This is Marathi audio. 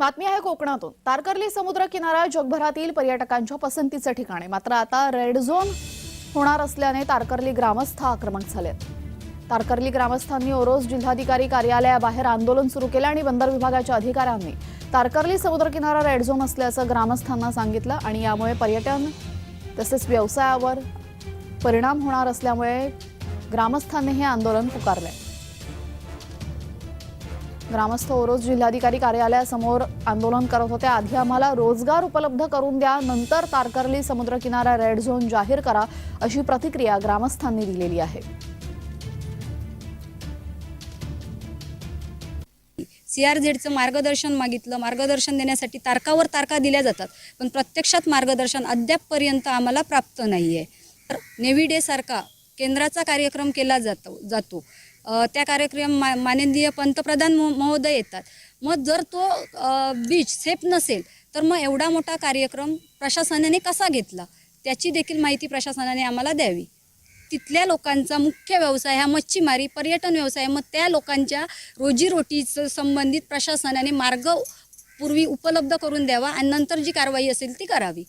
बातमी आहे कोकणातून. तारकर्ली समुद्र किनारा जगभरातील पर्यटकांच्या पसंतीचं ठिकाण आहे. मात्र आता रेड झोन होणार असल्याने तारकर्ली ग्रामस्थ आक्रमक झाले तारकर्ली ग्रामस्थांनी ओरोस जिल्हाधिकारी कार्यालयाबाहेर आंदोलन सुरू केलं आणि बंदर विभागाच्या अधिकाऱ्यांनी तारकर्ली समुद्र किनारा रेड झोन असल्याचं ग्रामस्थांना सांगितलं आणि यामुळे पर्यटन तसेच व्यवसायावर परिणाम होणार असल्यामुळे ग्रामस्थांनी हे आंदोलन पुकारलंय. ग्रामस्थ ओरोस जिल्हाधिकारी कार्यालयासमोर आंदोलन करत होते. आधी आम्हाला रोजगार उपलब्ध करून द्या नंतर तारकर्ली समुद्रकिनारा रेड झोन जाहीर करा अशी प्रतिक्रिया ग्रामस्थांनी दिलेली आहे. सी आर मार्गदर्शन मागितलं. मार्गदर्शन देण्यासाठी तारकावर तारका दिल्या जातात पण प्रत्यक्षात मार्गदर्शन अद्यापपर्यंत आम्हाला प्राप्त नाही आहे तर नेव्ही डे सारखा केंद्राचा कार्यक्रम केला जातो जातो. त्या कार्यक्रम मा माननीय पंतप्रधान महोदय येतात. मग जर तो बीच सेफ नसेल तर मग एवढा मोठा कार्यक्रम प्रशासनाने कसा घेतला? त्याची देखील माहिती प्रशासनाने आम्हाला द्यावी. तिथल्या लोकांचा मुख्य व्यवसाय हा मच्छीमारी पर्यटन व्यवसाय. मग त्या लोकांच्या रोजीरोटीचं संबंधित प्रशासनाने मार्ग पूर्वी उपलब्ध करून द्यावा आणि नंतर जी कारवाई असेल ती करावी.